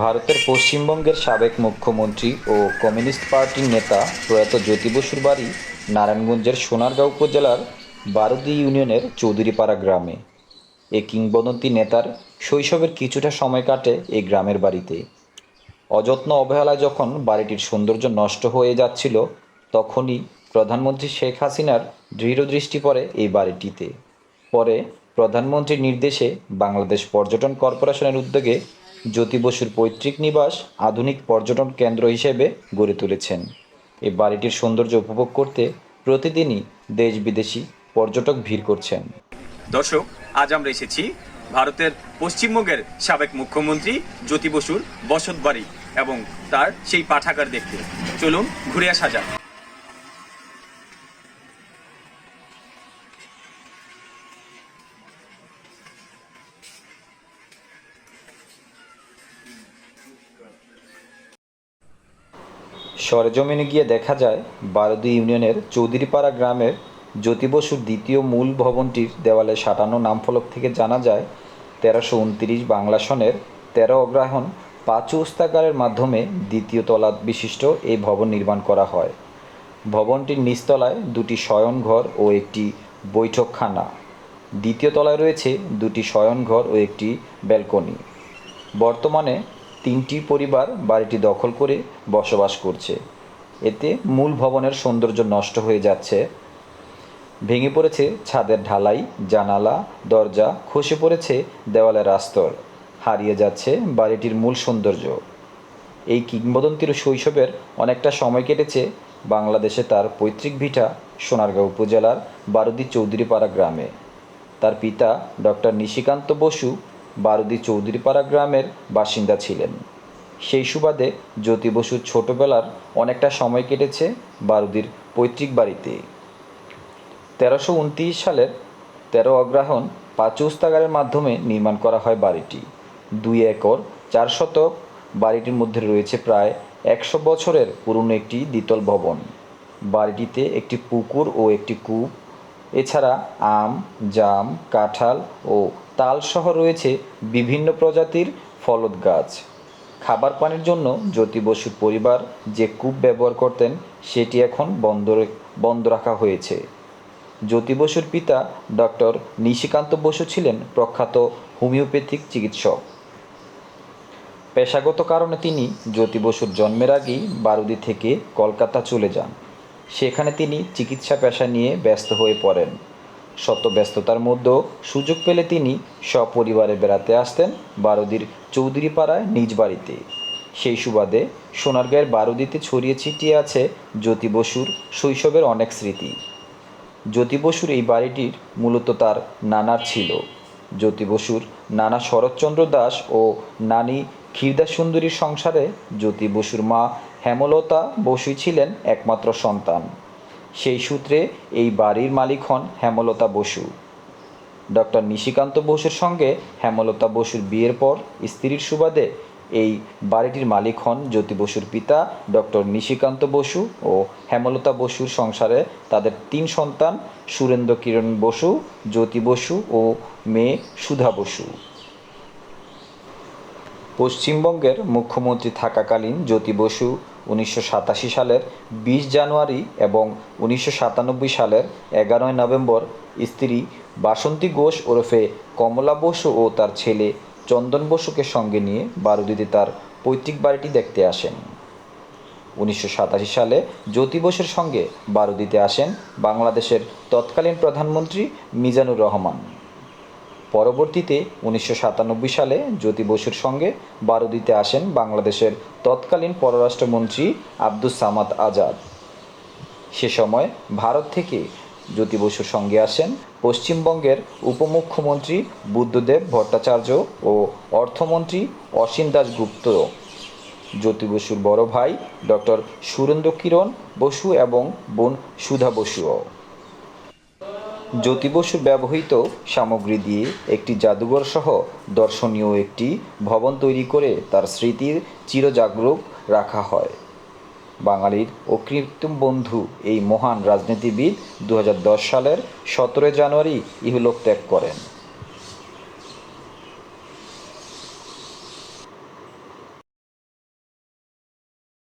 ভারতের পশ্চিমবঙ্গের সাবেক মুখ্যমন্ত্রী ও কমিউনিস্ট পার্টির নেতা প্রয়াত জ্যোতি বসুর বাড়ি নারায়ণগঞ্জের সোনারগাঁও উপজেলার বারুদি ইউনিয়নের চৌধুরীপাড়া গ্রামে। এই কিংবদন্তি নেতার শৈশবের কিছুটা সময় কাটে এই গ্রামের বাড়িতে। অযত্ন অবহেলায় যখন বাড়িটির সৌন্দর্য নষ্ট হয়ে যাচ্ছিল, তখনই প্রধানমন্ত্রী শেখ হাসিনার দৃঢ় দৃষ্টি পড়ে এই বাড়িটিতে। পরে প্রধানমন্ত্রীর নির্দেশে বাংলাদেশ পর্যটন কর্পোরেশনের উদ্যোগে জ্যোতি বসুর পৈতৃক নিবাস আধুনিক পর্যটন কেন্দ্র হিসেবে গড়ে তুলেছেন। এই বাড়িটির সৌন্দর্য উপভোগ করতে প্রতিদিনই দেশ বিদেশি পর্যটক ভিড় করছেন। দর্শক, আজ আমরা এসেছি ভারতের পশ্চিমবঙ্গের সাবেক মুখ্যমন্ত্রী জ্যোতি বসুর বসত বাড়ি এবং তার সেই পাঠাগার দেখতে। চলুন ঘুরে আসা যাক। সরেজমিনে গিয়ে দেখা যায় বারুদি ইউনিয়নের চৌধুরীপাড়া গ্রামের জ্যোতি বসুর দ্বিতীয় মূল ভবনটির দেওয়ালে সাঁটানো নামফলক থেকে জানা যায়, তেরোশো উনত্রিশ বাংলা সনের তেরো অগ্রহায়ণ পাঁচু উস্তাকারের মাধ্যমে দ্বিতীয় তলা বিশিষ্ট এই ভবন নির্মাণ করা হয়। ভবনটির নিচতলায় দুটি শয়নঘর ও একটি বৈঠকখানা। দ্বিতীয় তলায় রয়েছে দুটি শয়নঘর ও একটি ব্যালকনি। বর্তমানে তিনটি পরিবার বাড়িটি দখল করে বসবাস করছে। এতে মূল ভবনের সৌন্দর্য নষ্ট হয়ে যাচ্ছে। ভেঙে পড়েছে ছাদের ঢালাই, জানালা, দরজা, খসে পড়েছে দেওয়ালের আস্তর হারিয়ে যাচ্ছে বাড়িটির মূল সৌন্দর্য। এই কিংবদন্তির শৈশবের অনেকটা সময় কেটেছে বাংলাদেশে তার পৈতৃক ভিটা সোনারগাঁও উপজেলার বারুদি চৌধুরীপাড়া গ্রামে। তার পিতা ডক্টর নিশিকান্ত বসু বারুদি চৌধুরীপাড়া গ্রামের বাসিন্দা ছিলেন। সেই সুবাদে জ্যোতি বসুর ছোটবেলার অনেকটা সময় কেটেছে বারুদির পৈতৃক বাড়িতে। তেরোশো উনত্রিশ সালের তেরো অগ্রহায়ণ পাঁচুস্তাগারের মাধ্যমে নির্মাণ করা হয় বাড়িটি। দুই একর, চার শতক। বাড়িটির মধ্যে রয়েছে প্রায় একশো বছরের পুরনো একটি দ্বিতল ভবন। বাড়িটিতে একটি পুকুর ও একটি কূপ। এছাড়া আম, জাম, কাঁঠাল ও তালসহ রয়েছে বিভিন্ন প্রজাতির ফলদ গাছ। খাবার পানির জন্য জ্যোতি বসুর পরিবার যে কূপ ব্যবহার করতেন, সেটি এখন বন্ধ বন্ধ রাখা হয়েছে। জ্যোতি বসুর পিতা ডক্টর নিশিকান্ত বসু ছিলেন প্রখ্যাত হোমিওপ্যাথিক চিকিৎসক। পেশাগত কারণে তিনি জ্যোতি বসুর জন্মের আগেই বারুদি থেকে কলকাতা চলে যান। সেখানে তিনি চিকিৎসা পেশা নিয়ে ব্যস্ত হয়ে পড়েন। শত ব্যস্ততার মধ্যেও সুযোগ পেলে তিনি সপরিবারে বেড়াতে আসতেন বারুদির চৌধুরীপাড়ায় নিজ বাড়িতে। সেই সুবাদে সোনারগাঁয়ের বারুদিতে ছড়িয়ে ছিটিয়ে আছে জ্যোতি বসুর শৈশবের অনেক স্মৃতি। জ্যোতি বসুর এই বাড়িটির মূলত তার নানার ছিল। জ্যোতি বসুর নানা শরৎচন্দ্র দাস ও নানি ক্ষীরদা সুন্দরীর সংসারে জ্যোতি বসুর মা হেমলতা বসুই ছিলেন একমাত্র সন্তান। সেই সূত্রে এই বাড়ির মালিক হন হেমলতা বসু। ডক্টর নিশিকান্ত বসুর সঙ্গে হেমলতা বসুর বিয়ের পর স্ত্রীর সুবাদে এই বাড়িটির মালিক হন জ্যোতি বসুর পিতা ডক্টর নিশিকান্ত বসু ও হেমলতা বসুর সংসারে তাদের তিন সন্তান সুরেন্দ্র কিরণ বসু, জ্যোতি বসু ও মেয়ে সুধা বসু। পশ্চিমবঙ্গের মুখ্যমন্ত্রী থাকাকালীন জ্যোতি বসু উনিশশো সাতাশি সালের বিশ জানুয়ারি এবং উনিশশো সাতানব্বই সালের এগারোই নভেম্বর স্ত্রী বাসন্তী ঘোষ ওরফে কমলা বসু ও তার ছেলে চন্দন বসুকে সঙ্গে নিয়ে বারুদিতে তার পৈতৃক বাড়িটি দেখতে আসেন। উনিশশো সাতাশি সালে জ্যোতি বসুর সঙ্গে বারুদিতে আসেন বাংলাদেশের তৎকালীন প্রধানমন্ত্রী মিজানুর রহমান। পরবর্তীতে উনিশশো সাতানব্বই সালে জ্যোতি বসুর সঙ্গে বারুদিতে আসেন বাংলাদেশের তৎকালীন পররাষ্ট্রমন্ত্রী আব্দুস সামাদ আজাদ। সে সময় ভারত থেকে জ্যোতি বসুর সঙ্গে আসেন পশ্চিমবঙ্গের উপমুখ্যমন্ত্রী বুদ্ধদেব ভট্টাচার্য ও অর্থমন্ত্রী অসীম দাশগুপ্ত জ্যোতি বসুর বড় ভাই ডক্টর সুরেন্দ্র কিরণ বসু এবং বোন সুধা বসুও। জ্যোতি বসু ব্যবহৃত সামগ্রী দিয়ে একটি জাদুঘর সহ দর্শনীয় একটি ভবন তৈরি করে তার স্মৃতির চিরজাগরুক রাখা হয়। বাঙালির অকৃত্রিম বন্ধু এই মহান রাজনীতিবিদ দু হাজার দশ সালের সতেরোই জানুয়ারি ইহলোক ত্যাগ করেন।